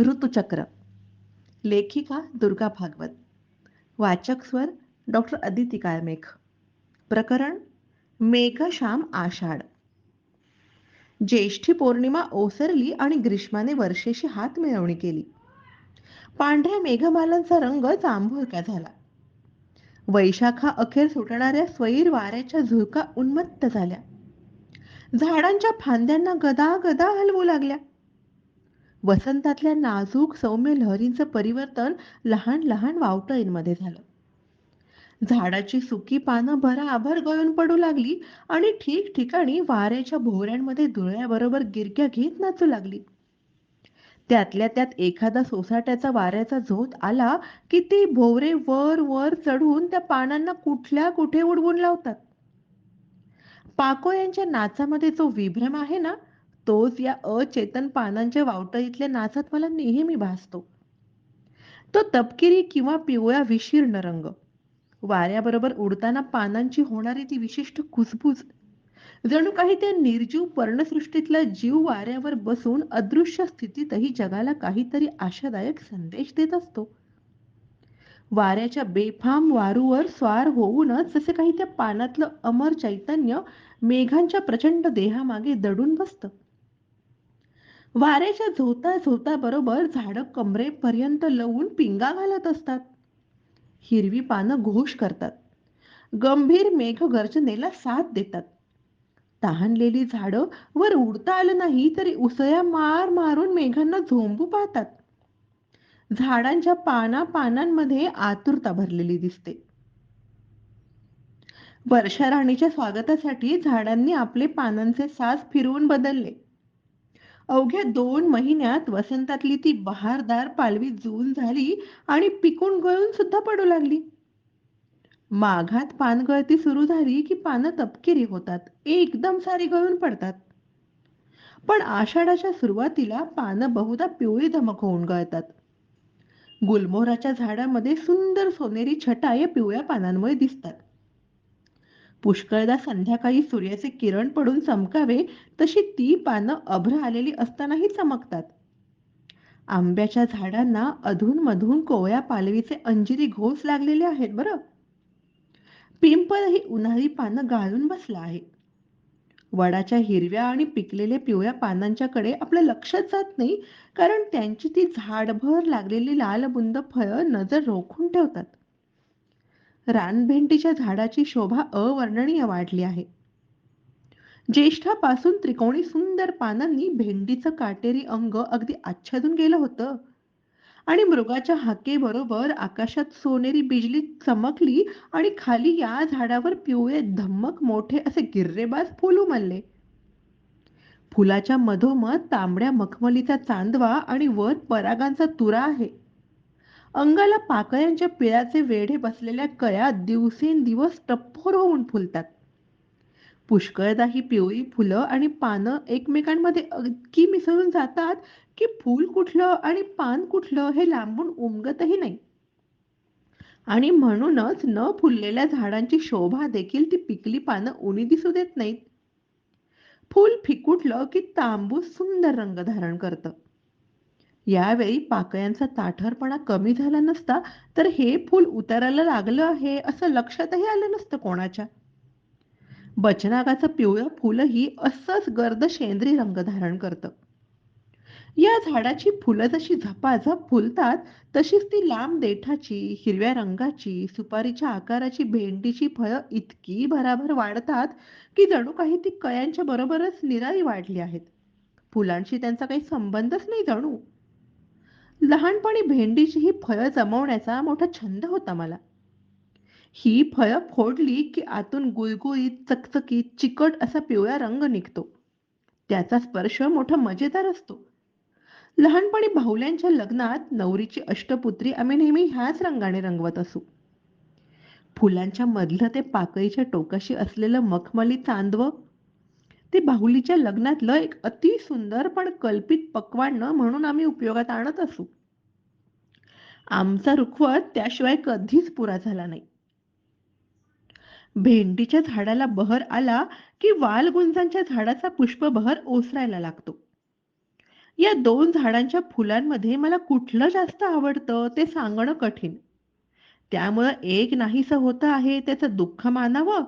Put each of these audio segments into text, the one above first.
ऋतुचक्र. लेखिका दुर्गा भागवत. वाचक स्वर डॉक्टर अदिती काळमेघ प्रकरण मेघश्याम आषाढ. ज्येष्ठी पौर्णिमा ओसरली आणि ग्रीष्माने वर्षेशी हात मिळवणी केली. पांढऱ्या मेघमालांचा रंग जांभुळका झाला. वैशाखा अखेर सुटणाऱ्या स्वैर वाऱ्याच्या झुळका उन्मत्त झाल्या. झाडांच्या फांद्यांना गदा गदा हलवू लागल्या. वसंतातल्या नाजूक सौम्य लहरींचं परिवर्तन लहान लहान वावटळींमध्ये झालं. झाडाची सुकी पानं भराभर गळून पडू लागली आणि ठिकठिकाणी वाऱ्याच्या भोवऱ्यांमध्ये धुळ्याबरोबर गिरक्या घेत नाचू लागली. त्यातल्या त्यात एखादा सोसाट्याचा वाऱ्याचा झोत आला की ती भोवरे वर वर चढून त्या पानांना कुठल्या कुठे उडवून लावतात? पाकोयांच्या नाचामध्ये जो विभ्रम आहे ना तोच या अचेतन पानांच्या वावटळीतल्या नाचात मला नेहमी भासतो. तो तपकिरी किंवा पिवळा विशीर्ण रंग वाऱ्याबरोबर उडताना पानांची होणारी ती विशिष्ट कुसबूज जणू काही त्या निर्जीव पर्णसृष्टीतला जीव वाऱ्यावर बसून अदृश्य स्थितीतही जगाला काहीतरी आशादायक संदेश देत असतो. वाऱ्याच्या बेफाम वारूवर स्वार होऊनच जसे काही त्या पानातलं अमर चैतन्य मेघांच्या प्रचंड देहामागे दडून बसतं. वाऱ्याच्या झोता झोता बरोबर झाडं कमरेपर्यंत लवून पिंगा घालत असतात. हिरवी पानं घोष करतात. गंभीर मेघ गर्जनेला साथ देतात. तहानलेली झाडं वर उडता आलं नाही तरी उसया मार मारून मेघांना झोंबू पाहतात. झाडांच्या पाना पानांमध्ये आतुरता भरलेली दिसते. वर्षा राणीच्या स्वागतासाठी झाडांनी आपले पानांचे साज फिरवून बदलले. अवघ्या दोन महिन्यात वसंतातली ती बहारदार पालवी जून झाली आणि पिकून गळून सुद्धा पडू लागली. माघात पानगळती सुरू झाली की पानं तपकिरी होतात एकदम सारी गळून पडतात. पण आषाढाच्या सुरुवातीला पानं बहुधा पिवळी धमक होऊन गळतात. गुलमोहराच्या झाडामध्ये सुंदर सोनेरी छटा या पिवळ्या पानांमुळे दिसतात. पुष्कळदा संध्याकाळी सूर्याचे किरण पडून चमकावे तशी ती पानं अभ्र आलेली असतानाही चमकतात. आंब्याच्या झाडांना अधूनमधून कोवळ्या पालवीचे अंजिरी घोस लागलेले आहेत बरं. पिंपळही उन्हाळी पानं गाळून बसला आहे. वडाच्या हिरव्या आणि पिकलेल्या पिवळ्या पानांच्याकडे आपलं लक्षच जात नाही कारण त्यांची ती झाडभर लागलेली लाल बुंद फळं नजर रोखून ठेवतात. रानभेंडीच्या झाडाची शोभा अवर्णनीय वाढली आहे. ज्येष्ठापासून त्रिकोणी सुंदर पानांनी भेंडीचं काटेरी अंग अगदी आच्छादून गेलं होतं. आणि मृगाच्या हाकेबरोबर आकाशात सोनेरी बिजली चमकली आणि खाली या झाडावर पिवळे धम्मक मोठे असे गिर्रेबाज फुल उमलले फुलाच्या मधोमध तांबड्या मखमलीचा चांदवा आणि वर परागांचा तुरा आहे. अंगाला पाकळ्यांच्या पिळाचे वेढे बसलेल्या कळ्या दिवसेंदिवस टप्पोर होऊन फुलतात. पुष्कळदा ही पिवळी फुलं आणि पानं एकमेकांमध्ये इतकी मिसळून जातात की फूल कुठलं आणि पान कुठलं हे लांबून उमगतही नाही. आणि म्हणूनच न फुललेल्या झाडांची शोभा देखील ती पिकली पानं उणी दिसू देत नाहीत. फूल फिकुटलं की तांबूस सुंदर रंग धारण करतं. यावेळी पाकळ्यांचा ताठरपणा कमी झाला नसता तर हे फूल उतरायला लागलं आहे असं लक्षातही आलं नसतं कोणाच्या. बचनागाचं पिवळं फुलंही असंच गर्द शेंद्री रंग धारण करतं. या झाडाची फुलं जशी झपाझप फुलतात तशीच ती लांब देठाची हिरव्या रंगाची सुपारीच्या आकाराची भेंडीची फळं इतकी भराभर वाढतात की जणू काही ती कयांच्या बरोबरच निराळी वाढली आहेत. फुलांशी त्यांचा काही संबंधच नाही जणू. लहानपणी भेंडीची ही फळं जमवण्याचा मोठा छंद होता मला. ही फळं फोडली की आतून गुळगुळीत चकचकीत चिकट असा पिवळा रंग निघतो. त्याचा स्पर्श मोठा मजेदार असतो. लहानपणी भाऊल्यांच्या लग्नात नवरीची अष्टपुत्री आम्ही नेहमी ह्याच रंगाने रंगवत असू. फुलांच्या मधलं ते पाकळीच्या टोकाशी असलेलं मखमली चांदव ते बाहुलीच्या लग्नातलं एक अति सुंदर पण कल्पित पक्वान्न म्हणून आम्ही उपयोगात आणत असू. आमचा रुखवत त्याशिवाय कधीच पुरा झाला नाही. भेंडीच्या झाडाला बहर आला की वालगुंजांच्या झाडाचा पुष्पबहर ओसरायला लागतो. या दोन झाडांच्या फुलांमध्ये मला कुठलं जास्त आवडतं ते सांगणं कठीण. त्यामुळं एक नाहीसं होतं आहे त्याचं दुःख मानावं,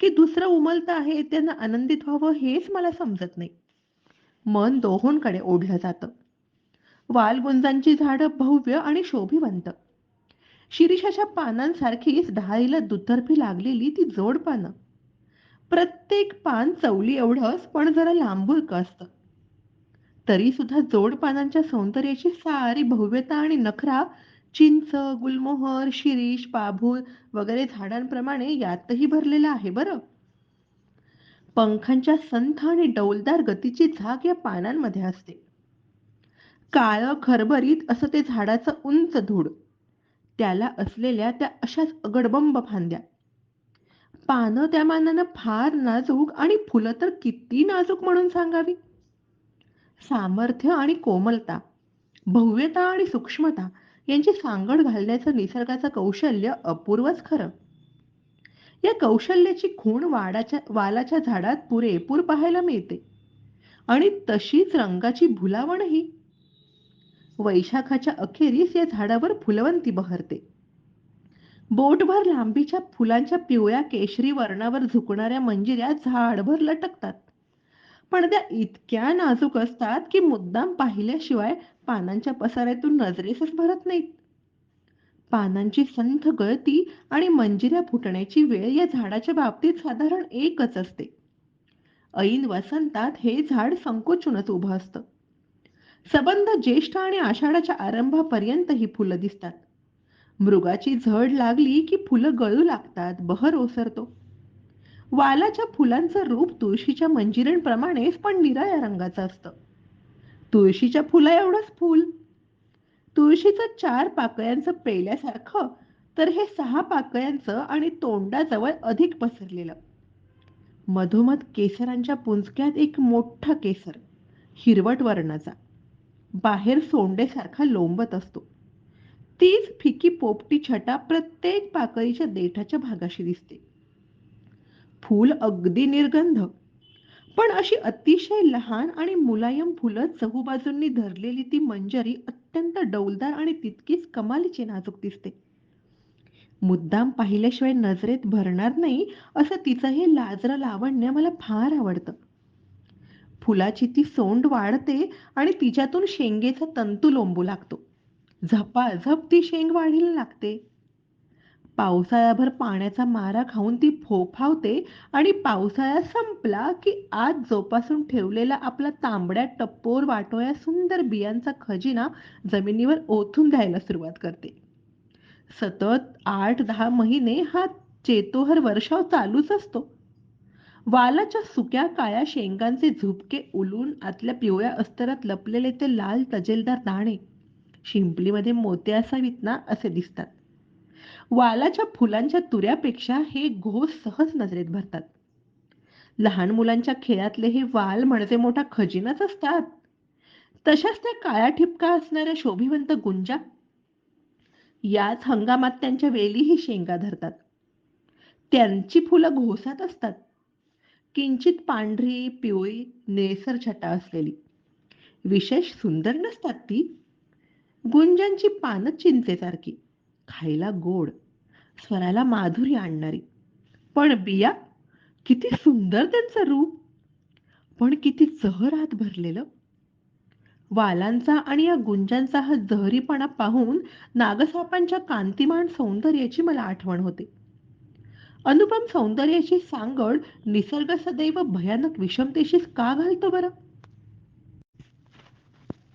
की दुसरं उमलतं आहे त्यांना आनंदित व्हावं हेच मला समजत नाही. मन दोहोंकडे ओढलं जातं. वालगुंजांची झाडं भव्य आणि शोभिवंत. शिरीषाच्या पानांसारखीच डहाळीला दुतर्फी लागलेली ती जोड पानं. प्रत्येक पान चवली एवढंच पण जरा लांबुळकं असतं. तरी सुद्धा जोड पानांच्या सौंदर्याची सारी भव्यता आणि नखरा चिंच, गुलमोहर, शिरीष, पाभूळ वगैरे झाडांप्रमाणे यातही भरलेला आहे बरं. पंखांच्या संथ आणि डौलदार गतीची झाक या पानांमध्ये असते. काळं खरबरीत असं ते झाडाचं उंच धूड. त्याला असलेल्या त्या अशाच अगडबंब फांद्या. पानं त्या मानानं फार नाजूक आणि फुलं तर किती नाजूक म्हणून सांगावी. सामर्थ्य आणि कोमलता, भव्यता आणि सूक्ष्मता यांची सांगड घालण्याचं निसर्गाचं कौशल्य अपूर्वच खरं. या कौशल्याची खूण वाडाच्या वालाच्या झाडात पुरेपूर पाहायला मिळते आणि तशीच रंगाची भुलावणही. वैशाखाच्या अखेरीस या झाडावर फुलवंती बहरते. बोटभर लांबीच्या फुलांच्या पिवळ्या केशरी वर्णावर झुकणाऱ्या मंजिऱ्या झाडभर लटकतात. पण त्या इतक्या नाजूक असतात की मुद्दाम पाहिल्याशिवाय पानांच्या पसाऱ्यातून नजरेसच भरत नाहीत. पानांची संथ गळती आणि मंजिऱ्या फुटण्याची वेळ या झाडाच्या बाबतीत साधारण एकच असते. ऐन वसंतात हे झाड संकोचूनच उभं असतं. सबंध ज्येष्ठ आणि आषाढाच्या आरंभापर्यंत ही फुलं दिसतात. मृगाची झड लागली की फुलं गळू लागतात, बहर ओसरतो. वालाच्या फुलांचं रूप तुळशीच्या मंजिऱ्यांप्रमाणेच पण निराळ्या रंगाचं असतं. तुळशीच्या फुला एवढंच फूल. तुळशीचं चार पाकळ्यांचं पेल्यासारखं तर हे सहा पाकळ्यांचं आणि तोंडाजवळ अधिक पसरलेलं. मधोमध केसरांच्या पुंजक्यात एक मोठा केसर, हिरवट वर्णाचा. बाहेर सोंडेसारखा लोंबत असतो. तीच फिकी पोपटी छटा प्रत्येक पाकळीच्या देठाच्या भागाशी दिसते. फूल अगदी निर्गंध, पण अशी अतिशय लहान आणि मुलायम फुलं चहूबाजूंनी धरलेली ती मंजरी अत्यंत डौलदार आणि तितकीच कमालीची नाजूक दिसते. मुद्दाम पाहिल्याशिवाय नजरेत भरणार नाही असं तिचं हे लाजरं लावण्य मला फार आवडतं. फुलाची ती सोंड वाढते आणि तिच्यातून शेंगेचा तंतू लोंबू लागतो. झपाझप ती शेंग वाढीला लागते. पावसाळ्याभर पाण्याचा मारा खाऊन ती फोफावते आणि पावसाळा संपला की आत जोपासून ठेवलेला आपला तांबड्या टप्पोर वाटोया सुंदर बियांचा खजिना जमिनीवर ओथून द्यायला सुरुवात करते. सतत आठ दहा महिने हा चेतोहर वर्षाव चालूच असतो. वालाच्या सुक्या काळ्या शेंगांचे झुपके उलून आतल्या पिवळ्या अस्तरात लपलेले ते लाल तजेलदार दाणे शिंपलीमध्ये मोती असावीत ना असे दिसतात. वालाच्या फुलांच्या तुऱ्यापेक्षा हे घोस सहज नजरेत भरतात. लहान मुलांच्या खेळातले हे वाल म्हणजे मोठा खजिनाच असतात. तशाच त्या काळ्या ठिपका असणाऱ्या शोभिवंत गुंजा याच हंगामात त्यांच्या वेलीही शेंगा धरतात. त्यांची फुलं घोसात असतात. किंचित पांढरी, पिवळी, निळसर छटा असलेली. विशेष सुंदर नसतात ती. गुंजांची पानं चिंचेसारखी, खायला गोड, स्वराला माधुर्य आणणारी. पण बिया किती सुंदर त्यांचं रूप, पण किती जहरात भरलेलं. वालांचा आणि या गुंजांचा हा जहरीपणा पाहून नागसापांच्या कांतिमान सौंदर्याची मला आठवण होते. अनुपम सौंदर्याची सांगड निसर्ग सदैव भयानक विषमतेशीच का घालतो बरं?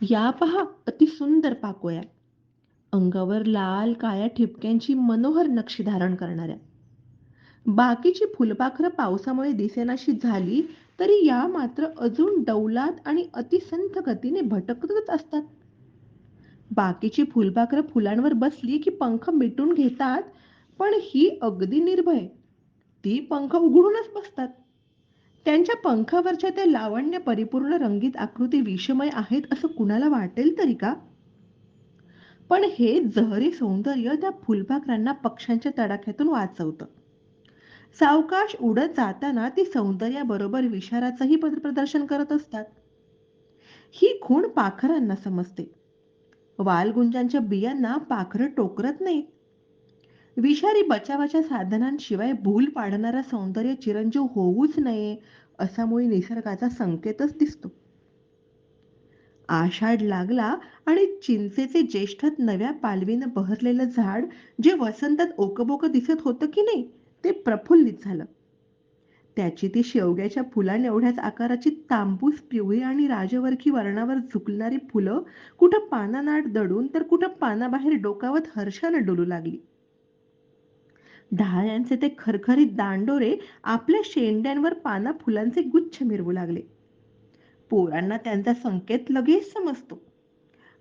या पहा अतिसुंदर पाकोया अंगावर लाल काळ्या ठिपक्यांची मनोहर नक्षी धारण करणाऱ्या. बाकीची फुलपाखरं पावसामुळे दिसेनाशी झाली तरी या मात्र अजून डौलात आणि अतिसंथ गतीने भटकतच असतात. बाकीची फुलपाखरं फुलांवर बसली की पंख मिटून घेतात पण ही अगदी निर्भय. ती पंख उघडूनच बसतात. त्यांच्या पंखावरच्या त्या लावण्य परिपूर्ण रंगीत आकृती विषमय आहेत असं कुणाला वाटेल तरी का? पण हे जहरी सौंदर्य त्या फुलपाखरांना पक्ष्यांच्या तडाख्यातून वाचवतं. सावकाश उडत जाताना ती सौंदर्याबरोबर विषाराचंही प्रदर्शन करत असतात. ही खूण पाखरांना समजते वालगुंजांच्या बियांना पाखरं टोकरत नाही विषारी बचावाच्या साधनांशिवाय भूल पाडणारा सौंदर्य चिरंजीव होऊच नये असा मुळी निसर्गाचा संकेतच दिसतो आषाढ लागला आणि चिंचेचे ज्येष्ठात नव्या पालवीनं बहरलेलं झाड जे वसंतात ओकबोकं दिसत होतं की नाही ते प्रफुल्लित झालं. त्याची ती शेवग्याच्या फुलांएवढ्याच आकाराची तांबूस पिवळी आणि राजवरखी वर्णावर झुकणारी फुलं कुठं पानानाट दडून तर कुठं पानाबाहेर डोकावत हर्षानं डुलू लागली. डहाळ्यांचे ते खरखरीत दांडोरे आपल्या शेंड्यांवर पाना फुलांचे गुच्छ मिरवू लागले. पोरांना त्यांचा संकेत लगेच समजतो.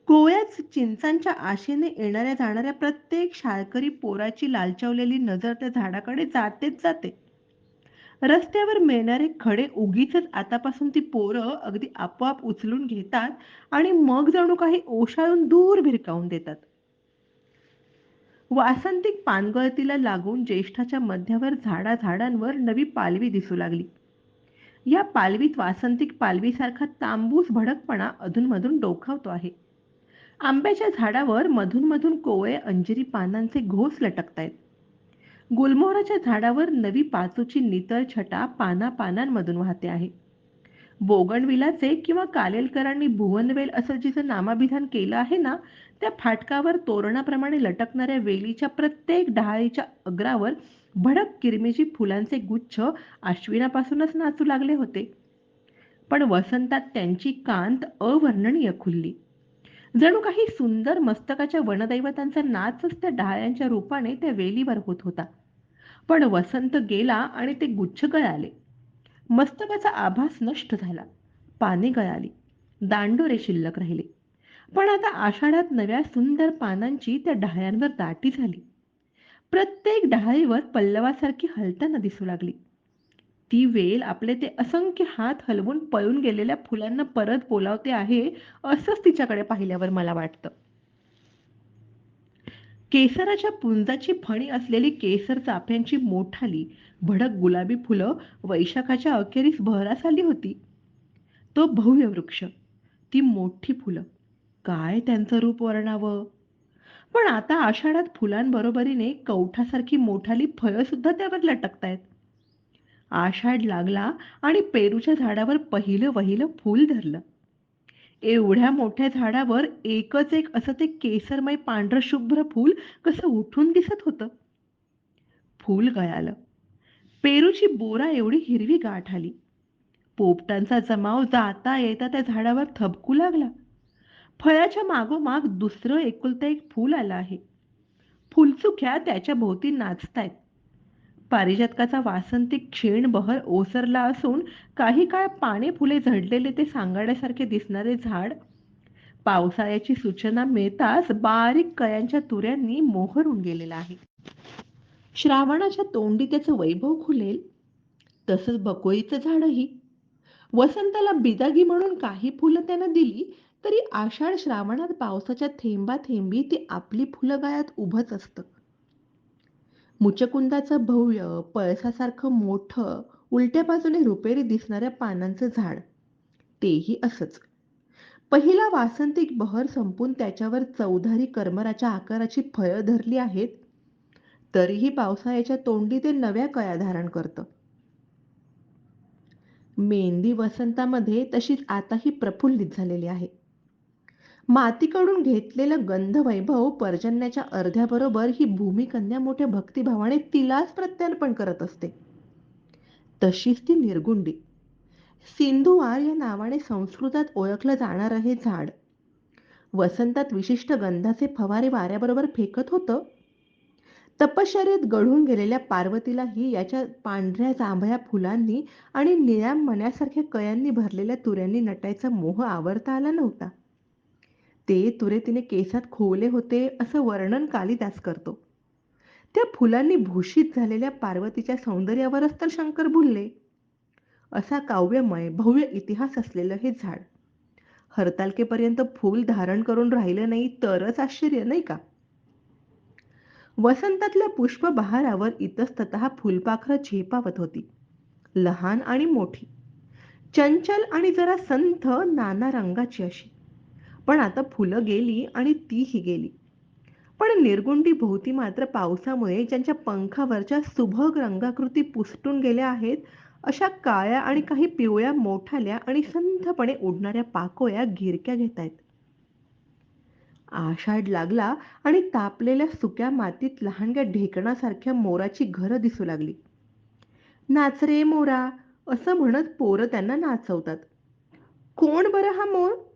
कोवळ्याच चिंचांच्या आशेने येणाऱ्या जाणाऱ्या प्रत्येक शाळकरी पोराची लालचवलेली नजर त्या झाडाकडे जातेच जाते. रस्त्यावर मिळणारे खडे उगीच आतापासून ती पोरं अगदी आपोआप उचलून घेतात आणि मग जणू काही ओशाळून दूर भिरकावून देतात. वासंतिक पानगळतीला लागून ज्येष्ठाच्या मध्यावर झाडा झाडांवर नवी पालवी दिसू लागली. या पालवीत वासंतिक पालवीसारखा तांबूस भडकपणा अधूनमधून डोखावतो आहे. आंब्याच्या झाडावर मधून मधून कोवळे अंजिरी पानांचे घोस लटकतायत. गुलमोहराच्या झाडावर नवी पाचूची नितळ छटा पाना पानांमधून वाहते आहे. बोगणविलाचे किंवा कालेलकरांनी भुवनवेल असं जिचं नामाभिधान केलं आहे ना त्या फाटकावर तोरणाप्रमाणे लटकणाऱ्या वेलीच्या प्रत्येक डहाळीच्या अग्रावर भडक किरमिजी फुलांचे गुच्छ आश्विनापासूनच नाचू लागले होते. पण वसंतात त्यांची कांत अवर्णनीय खुलली. जणू काही सुंदर मस्तकाच्या वनदैवतांचा नाचच त्या डहाळ्यांच्या रूपाने त्या वेलीवर होत होता. पण वसंत गेला आणि ते गुच्छ गळाले. मस्तकाचा आभास नष्ट झाला. पाने गळाली. दांडोरे शिल्लक राहिले. पण आता आषाढात नव्या सुंदर पानांची त्या डहाळ्यांवर दाटी झाली. प्रत्येक डहाळीवर पल्लवासारखी हलताना दिसू लागली. ती वेल आपले ते असंख्य हात हलवून पळून गेलेल्या फुलांना परत बोलावते आहे असंच तिच्याकडे पाहिल्यावर मला वाटतं. केसराच्या पुंजाची फणी असलेली केसर चाफ्यांची मोठाली भडक गुलाबी फुलं वैशाखाच्या अखेरीस बहरास आली होती. तो भव्य वृक्ष ती मोठी फुलं काय त्यांचं रूप वर्णावं? पण आता आषाढात फुलांबरोबरीने कवठासारखी मोठाली फळं सुद्धा त्यावर लटकतायत. आषाढ लागला आणि पेरूच्या झाडावर पहिलं वहिलं फूल धरलं. एवढ्या मोठ्या झाडावर एकच एक असं ते केसरमय पांढरं शुभ्र फूल कसं उठून दिसत होतं. फूल गळालं. पेरूची बोरा एवढी हिरवी गाठ आली. पोपटांचा जमाव जाता येता त्या झाडावर थबकू लागला. फळाच्या मागोमाग दुसरं एकुलतं एक फूल आलं आहे. फुलचुक्या त्याच्या भोवती नाचतायत. पारिजातकाचा वासंतिक क्षीण बहर ओसरला असून काही काळ पाने फुले झडलेले ते सांगाड्यासारखे दिसणारे झाड. पावसाळ्याची सूचना मिळताच बारीक कयांच्या तुऱ्यांनी मोहरून गेलेला आहे. श्रावणाच्या तोंडी त्याचं वैभव खुलेल. तसंच बकोळीचं झाडही. वसंताला बिदागी म्हणून काही फुलं त्यानं दिली तरी आषाढ श्रावणात पावसाच्या थेंबा थेंबी ते आपली फुलं गायात उभंच असतं. मुचकुंदाचं भव्य पळसासारखं मोठं उलट्या बाजूने रुपेरी दिसणाऱ्या पानांचं झाड. तेही असंच. पहिला वासंतिक बहर संपून त्याच्यावर चौधारी करमराच्या आकाराची फळं धरली आहेत तरीही पावसाळ्याच्या तोंडी ते नव्या कया धारण करतं. मेहंदी वसंतामध्ये तशीच आताही प्रफुल्लित झालेली आहे. मातीकडून घेतलेलं गंधवैभव पर्जन्याच्या अर्ध्याबरोबर ही भूमिकन्या मोठ्या भक्तिभावाने तिलाच प्रत्यार्पण करत असते. तशीच ती निर्गुंडी. सिंधुवार या नावाने संस्कृतात ओळखलं जाणारं हे झाड. वसंतात विशिष्ट गंधाचे फवारे वाऱ्याबरोबर फेकत होतं. तपश्चर्येत गढून गेलेल्या पार्वतीलाही याच्या पांढऱ्या जांभळ्या फुलांनी आणि निळ्या मण्यासारख्या कयांनी भरलेल्या तुऱ्यांनी नटायचा मोह आवरता आला नव्हता. ते तुरे तिने केसात खोवले होते असं वर्णन कालिदास करतो. त्या फुलांनी भूषित झालेल्या पार्वतीच्या सौंदर्यावरच तर शंकर भुलले. असा काव्यमय भव्य इतिहास असलेलं हे झाड. हरतालकेपर्यंत फूल धारण करून राहिलं नाही तरच आश्चर्य नाही का? वसंतातल्या पुष्पबहारावर इतस्तत फुलपाखरं झेपावत होती. लहान आणि मोठी. चंचल आणि जरा संथ नाना रंगाची अशी. पण आता फुलं गेली आणि तीही गेली. पण निर्गुंडी भोवती मात्र पावसामुळे ज्यांच्या पंखावरच्या सुभग रंगाकृती पुसटून गेल्या आहेत अशा काळ्या आणि काही पिवळ्या मोठाल्या आणि संथपणे उडणाऱ्या पाकोया गिरक्या घेत आहेत. आषाढ लागला आणि तापलेल्या सुक्या मातीत लहानग्या ढेकणासारख्या मोराची घरं दिसू लागली. नाच रे मोरा असं म्हणत पोरं त्यांना नाचवतात. कोण बरं हा मोर?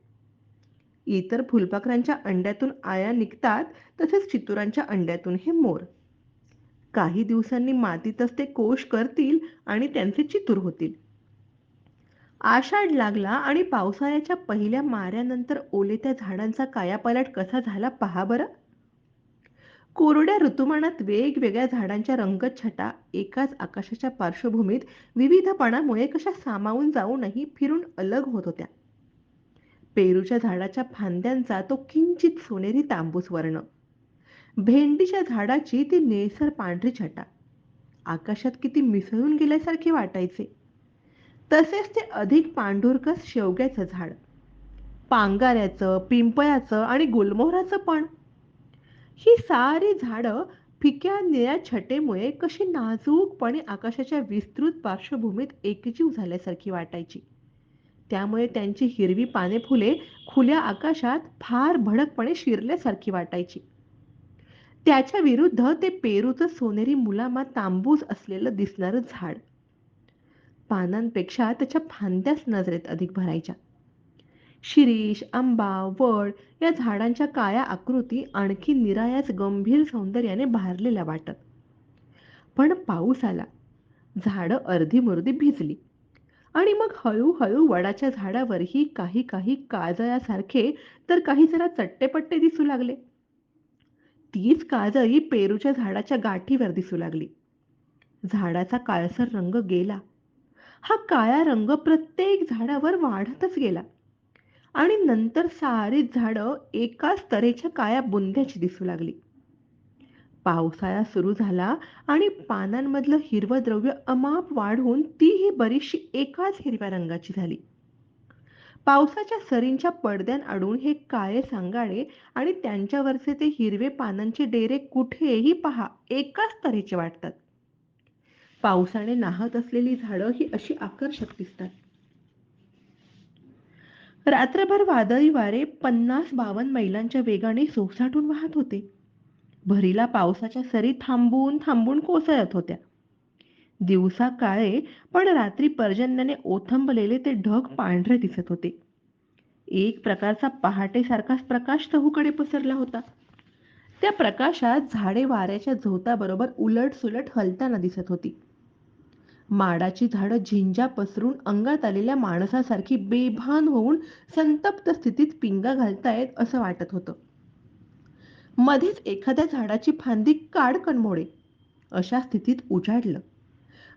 इतर फुलपाखरांच्या अंड्यातून आया निघतात तसेच चितुरांच्या अंड्यातून हे मोर. काही दिवसांनी मातीतच ते कोश करतील आणि त्यांचे चितूर होतील. आषाढ लागला आणि पावसाळ्याच्या पहिल्या माऱ्यानंतर ओलेत्या झाडांचा कायापालट कसा झाला पहा बरं. कोरड्या ऋतुमानात वेगवेगळ्या झाडांच्या रंगछटा एकाच आकाशाच्या पार्श्वभूमीत विविधपणामुळे कशा सामावून जाऊनही फिरून अलग होत होत्या. पेरूच्या झाडाच्या फांद्यांचा तो किंचित सोनेरी तांबूस वर्ण. भेंडीच्या झाडाची ती निळसर पांढरी छटा. आकाशात किती मिसळून गेल्यासारखे वाटायचे. तसेच ते अधिक पांढुरकस शेवग्याचं झाड. पांगाऱ्याचं पिंपळाचं आणि गुलमोहराचं पण. ही सारी झाडं फिक्या निळ्या छटेमुळे कशी नाजूकपणे आकाशाच्या विस्तृत पार्श्वभूमीत एकजीव झाल्यासारखी वाटायची. त्यामुळे त्यांची हिरवी पाने फुले खुल्या आकाशात फार भडकपणे शिरल्यासारखी वाटायची. त्याच्या विरुद्ध ते पेरूचं सोनेरी मुलामा तांबूस असलेलं दिसणारं झाड. पानांपेक्षा त्याच्या फांद्याच नजरेत अधिक भरायच्या. शिरीष आंबा वड या झाडांच्या काळ्या आकृती आणखी निरायाच गंभीर सौंदर्याने भारलेल्या वाटत. पण पाऊस आला. झाडं अर्धी मुर्दी भिजली. आणि मग हळूहळू वडाच्या झाडावरही काही काही काजळासारखे तर काही जरा चट्टेपट्टे दिसू लागले. तीच काजळी पेरूच्या झाडाच्या गाठीवर दिसू लागली. झाडाचा काळसर रंग गेला. हा काळा रंग प्रत्येक झाडावर वाढतच गेला. आणि नंतर सारी झाडं एकाच तऱ्हेच्या काळ्या बुंद्याची दिसू लागली. पावसाळा सुरू झाला आणि पानांमधलं हिरवं द्रव्य अमाप वाढून तीही बरीचशी एकाच हिरव्या रंगाची झाली. पावसाच्या सरींच्या पडद्यांआडून हे काळे सांगाडे आणि त्यांच्यावरचे ते हिरवे पानांचे डेरे कुठेही पहा एकाच तऱ्हेचे वाटतात. पावसाने नाहत असलेली झाडं ही अशी आकर्षक दिसतात. रात्रभर वादळी वारे पन्नास बावन्न मैलांच्या वेगाने सोसाटून वाहत होते. भरीला पावसाच्या सरी थांबून थांबून कोसळत होत्या. दिवसा काळे पण रात्री पर्जन्याने ओथंबलेले ते ढग पांढरे दिसत होते. एक प्रकारचा पहाटेसारखाच प्रकाश तहूकडे पसरला होता. त्या प्रकाशात झाडे वाऱ्याच्या झोताबरोबर उलट सुलट हलताना दिसत होती. माडाची झाडं झिंजा पसरून अंगात आलेल्या माणसासारखी बेभान होऊन संतप्त स्थितीत पिंगा घालतायत असं वाटत होतं. मध्येच एखाद्या झाडाची फांदी काडकन मोडे अशा स्थितीत उजाडलं.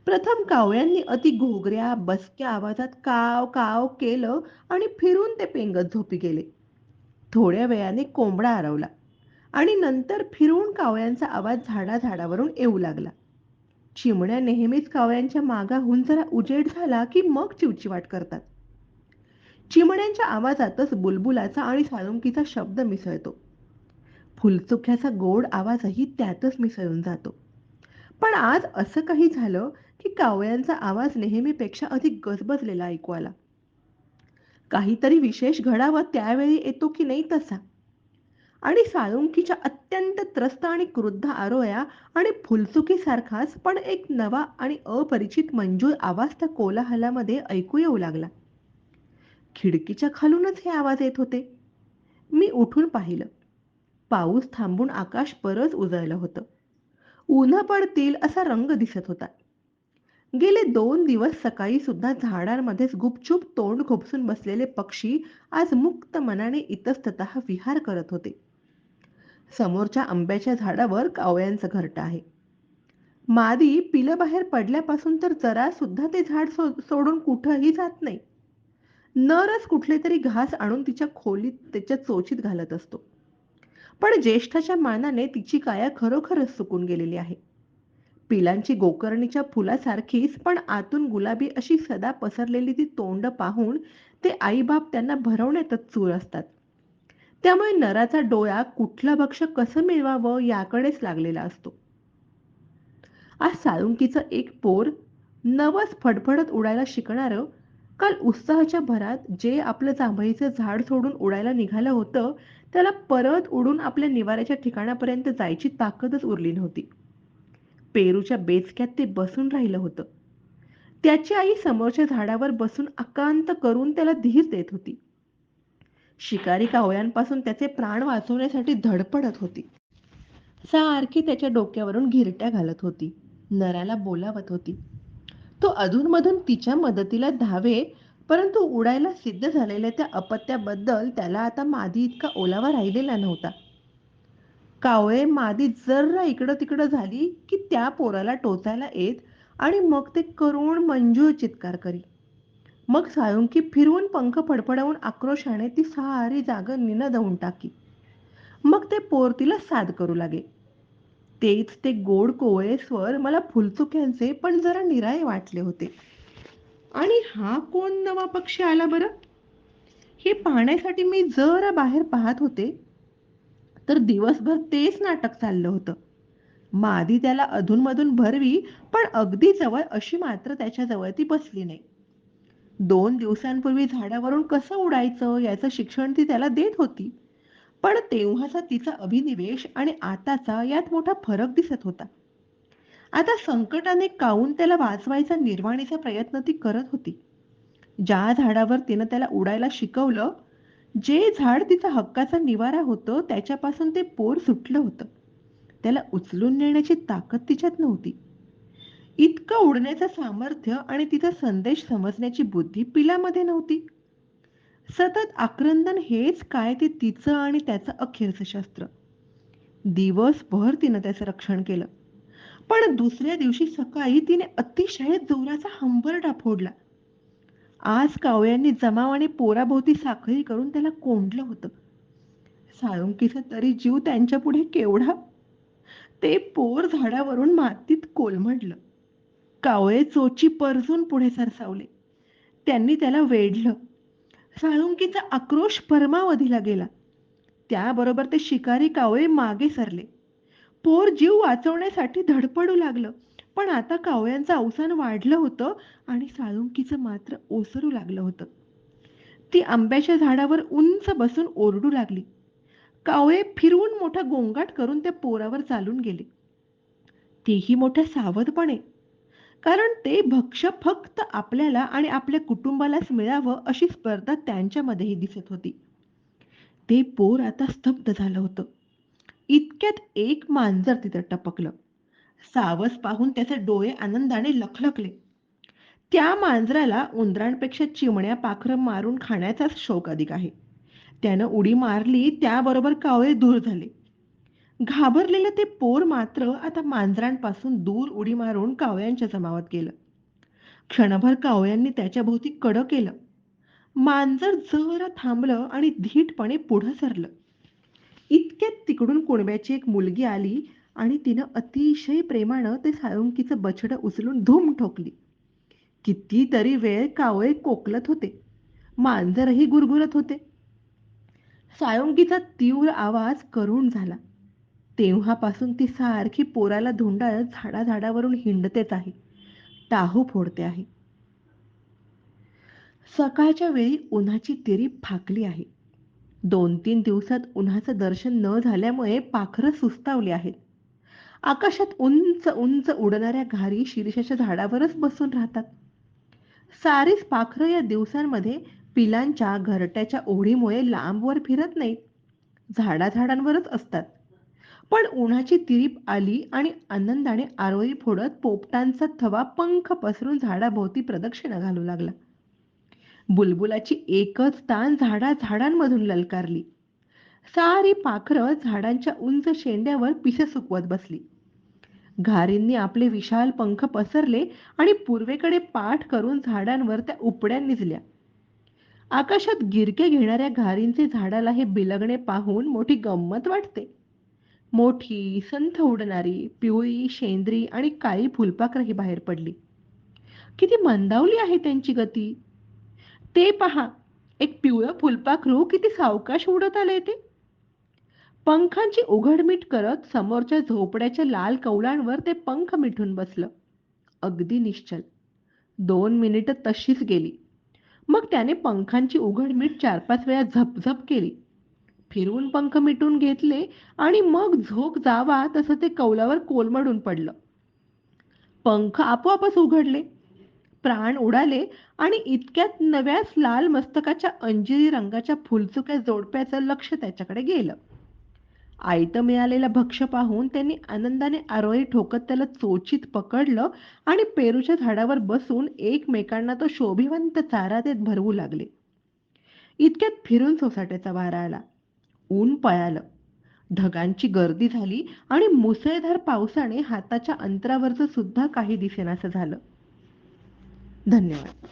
प्रथम कावळ्यांनी अति घोगऱ्या बसक्या आवाजात काव काव केलं आणि फिरून ते पेंगत झोपी गेले. थोड्या वेळाने कोंबडा आरवला आणि नंतर फिरून कावळ्यांचा आवाज झाडा झाडावरून येऊ लागला. चिमण्या नेहमीच कावळ्यांच्या मागाहून जरा उजेड झाला की मग चिवचिवाट करतात. चिमण्यांच्या आवाजातच बुलबुलाचा आणि साळुंकीचा शब्द मिसळतो. फुलचुक्याचा गोड आवाजही त्यातच मिसळून जातो. पण आज असं काही झालं की कावळ्यांचा आवाज नेहमीपेक्षा अधिक गजबजलेला ऐकू आला. काहीतरी विशेष घडावं त्यावेळी येतो की नाही तसा? आणि साळुंकीच्या अत्यंत त्रस्त आणि क्रुद्ध आरोया आणि फुलचुकीसारखाच पण एक नवा आणि अपरिचित मंजूर आवाज त्या कोलाहलामध्ये ऐकू येऊ लागला. खिडकीच्या खालूनच हे आवाज येत होते. मी उठून पाहिलं. पाऊस थांबून आकाश परत उजळलं होतं. उन्ह पडतील असा रंग दिसत होता. गेले दोन दिवस सकाळी सुद्धा झाडांमध्येच गुपचूप तोंड खोपसून बसलेले पक्षी आज मुक्त मनाने इतस्तत विहार करत होते. समोरच्या आंब्याच्या झाडावर कावळ्यांचं घरट आहे. मादी पिलं बाहेर पडल्यापासून तर जरा सुद्धा ते झाड सो सोडून कुठंही जात नाही. नरच कुठले तरी घास आणून तिच्या खोलीत त्याच्या चोचीत घालत असतो. पण ज्येष्ठाच्या मानाने तिची काया खरोखरच सुकून गेलेली आहे. पिलांची गोकर्णीच्या फुलासारखीच पण आतून गुलाबी अशी सदा पसरलेली ती तोंड पाहून ते आईबाप त्यांना भरवण्यातच चूर असतात. त्यामुळे नराचा डोळा कुठलं भक्ष्य कसं मिळवावं याकडेच लागलेला असतो. आज साळुंकीचं एक पोर नवस फडफडत उडायला शिकणारं काल उत्साहाच्या भरात जे आपलं जांभळीचं झाड सोडून उडायला निघालं होतं त्याला परत उडून आपल्या निवाऱ्याच्या ठिकाणापर्यंत जायची ताकदच उरली नव्हती. पेरूच्या बेचक्यात ते बसून राहिलं होतं. त्याची आई समोरच्या झाडावर बसून अकांत करून त्याला धीर देत होती. शिकारी कावळ्यांपासून त्याचे प्राण वाचवण्यासाठी धडपडत होती. सारखी त्याच्या डोक्यावरून घिरट्या घालत होती. नराला बोलावत होती. तो अधूनमधून तिच्या मदतीला धावे परंतु उडायला सिद्ध झालेल्या त्या अपत्याबद्दल त्याला आता मादी इतका ओलावा राहिलेला नव्हता. कावळे मादी जर्रा इकडं तिकडं झाली की त्या पोराला टोचायला येत आणि मग ते करुण मंजूळ चित्कार करी. मग साळुंकी फिरवून पंख फडफडवून आक्रोशाने ती सारी जागा निनदवून टाकी. मग ते पोर तिला साद करू लागे. तेच ते गोड कोवळे स्वर मला फुलचुक्यांचे पण जरा निराळे वाटले होते. आणि हा कोण नवा पक्षी आला बरं? हे पाहण्यासाठी मी जरा बाहेर पाहत होते तर दिवसभर तेच नाटक चाललं होतं. मादी त्याला अधूनमधून भरवी पण अगदी जवळ अशी मात्र त्याच्याजवळ ती बसली नाही. दोन दिवसांपूर्वी झाडावरून कसं उडायचं याचं शिक्षण ती त्याला देत होती. पण तेव्हाचा तिचा अभिनिवेश आणि आताचा यात मोठा फरक दिसत होता. आता संकटाने काऊन त्याला वाचवायचा निर्वाणीचा प्रयत्न ती करत होती. ज्या झाडावर तिनं त्याला उडायला शिकवलं जे झाड तिचा हक्काचा निवारा होतं त्याच्यापासून ते पोर सुटलं होतं. त्याला उचलून नेण्याची ताकद तिच्यात नव्हती. इतकं उडण्याचं सामर्थ्य आणि तिचा संदेश समजण्याची बुद्धी पिलामध्ये नव्हती. सतत आक्रंदन हेच काय ते तिचं आणि त्याचं अखेरचं शस्त्र. दिवसभर तिनं त्याचं रक्षण केलं. पण दुसऱ्या दिवशी सकाळी तिने अतिशय जोराचा हंबरडा फोडला. आज कावळ्यांनी जमाव आणि पोराभोवती साखळी करून त्याला कोंडलं होतं. साळुंकीचा तरी जीव त्यांच्या पुढे केवढा? ते पोर झाडावरून मातीत कोलमडलं. कावळे चोची परजून पुढे सरसावले. त्यांनी त्याला वेढलं. साळुंकीचा आक्रोश परमावधीला गेला. त्याबरोबर ते शिकारी कावळे मागे सरले. पोर जीव वाचवण्यासाठी धडपडू लागलं. पण आता कावळ्यांचं अवसान वाढलं होतं आणि साळुंकीचं मात्र ओसरू लागलं होतं. ती आंब्याच्या झाडावर उंच बसून ओरडू लागली. कावळे फिरवून मोठा गोंगाट करून त्या पोरावर चालून गेले. तेही मोठ्या सावधपणे कारण ते भक्ष फक्त आपल्याला आणि आपल्या कुटुंबालाच मिळावं अशी स्पर्धा त्यांच्यामध्येही दिसत होती. ते पोर आता स्तब्ध झालं होतं. इतक्यात एक मांजर तिथं टपकलं. सावस पाहून त्याचे डोळे आनंदाने लखलखले. त्या मांजराला उंदरांपेक्षा चिमण्या पाखरं मारून खाण्याचाच शौक अधिक आहे. त्यानं उडी मारली त्याबरोबर कावळे दूर झाले. घाबरलेलं ते पोर मात्र आता मांजरांपासून दूर उडी मारून कावळ्यांच्या जमावात गेलं. क्षणभर कावळ्यांनी त्याच्या भोवती कडं केलं. मांजर जरा थांबलं आणि धीटपणे पुढं सरलं. इतक्यात तिकडून कुणब्याची एक मुलगी आली आणि तिनं अतिशय प्रेमानं ते साळुंकीचं बछडं उचलून धूम ठोकली. कितीतरी वेळ कावळे कोकलत होते. मांजरही गुरगुरत होते. साळुंकीचा तीव्र आवाज करुण झाला. तेव्हापासून ती सारखी पोराला धुंडाळत झाडाझाडावरून हिंडतेच आहे. टाहू फोडते आहे. सकाळच्या वेळी उन्हाची तिरी फाकली आहे. दोन तीन दिवसात उन्हाचं दर्शन न झाल्यामुळे पाखरं सुस्तावली आहेत. आकाशात उंच उंच उडणाऱ्या घारी शिरीषाच्या झाडावरच बसून राहतात. सारीच पाखरं या दिवसांमध्ये पिलांच्या घरट्याच्या ओढीमुळे लांबवर फिरत नाहीत. झाडाझाडांवरच असतात. पण उन्हाची तिरीप आली आणि आनंदाने आरोळी फोडत पोपटांचा थवा पंख पसरून झाडाभोवती प्रदक्षिणा घालू लागला. बुलबुलाची एकच तान झाडा झाडांमधून ललकारली. सारी पाखरं झाडांच्या उंच शेंड्यावर पिसे सुकवत बसली. घारींनी आपले विशाल पंख पसरले आणि पूर्वेकडे पाठ करून झाडांवर त्या उपड्या निजल्या. आकाशात गिरके घेणाऱ्या घारींचे झाडाला हे बिलगणे पाहून मोठी गंमत वाटते. मोठी, संथ उडणारी, पिवळी, शेंद्री आणि काळी फुलपाखरही बाहेर पडली. किती मंदावली आहे त्यांची गती. ते पहा, एक पिवळं फुलपाखरू किती सावकाश उडत आले ते. पंखांची उघडमीट करत समोरच्या झोपड्याच्या लाल कौलांवर ते पंख मिटून बसलं. अगदी निश्चल. दोन मिनिटं तशीच गेली. मग त्याने पंखांची उघडमीट चार-पाच वेळा झपझप केली. फिरवून पंख मिटून घेतले आणि मग झोक जावा तसं ते कौलावर कोलमडून पडलं. पंख आपोआपच उघडले. प्राण उडाले आणि इतक्यात नव्याच लाल मस्तकाच्या अंजिरी रंगाच्या फुलचुक्या जोडप्याचं लक्ष त्याच्याकडे गेलं. आयतं मिळालेलं भक्ष पाहून त्यांनी आनंदाने आरोळी ठोकत त्याला चोचीत पकडलं आणि पेरूच्या झाडावर बसून एकमेकांना तो शोभिवंत चारा देत भरवू लागले. इतक्यात फिरून सोसाट्याचा वारा आला. ऊन पळालं. ढगांची गर्दी झाली आणि मुसळधार पावसाने हाताच्या अंतरावरचं सुद्धा काही दिसेनासं झालं. धन्यवाद.